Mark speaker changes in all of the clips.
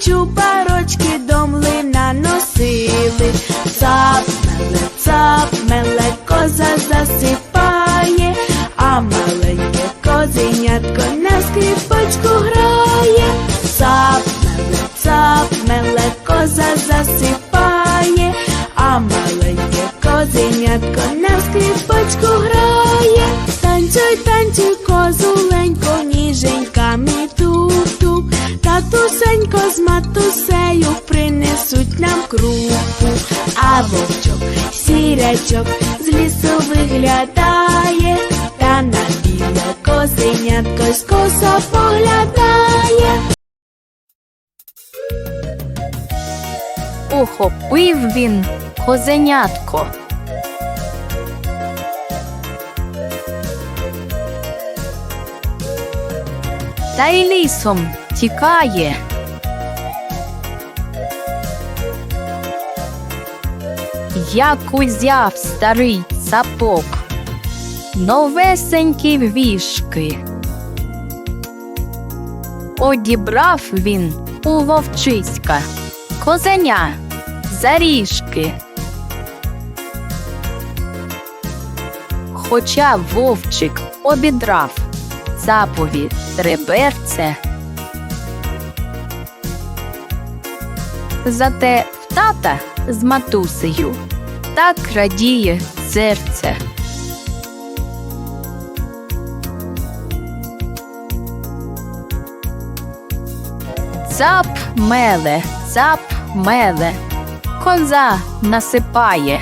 Speaker 1: чубарочки до млина носили. Цап, меле, цап, меле, коза засипає, а маленьке козенятко на скрипочку грає. Цап, меле, цап, меле, коза засипає, а маленьке козенятко на скрипочку грає. Танцюй, танцюй, вовчок, сірячок з лісу виглядає, та на біле козенятко скоса поглядає.
Speaker 2: Ухопив він козенятко. Та й лісом тікає. Як узяв старий сапог, новесенькі вішки. Одібрав він у вовчиська козеня заріжки. Хоча вовчик обідрав запові реберце, зате в тата з матусею так радіє серце. Цап меле, цап меле, коза насипає.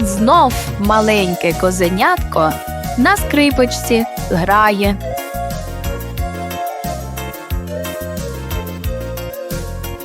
Speaker 2: Знов маленьке козенятко на скрипочці грає.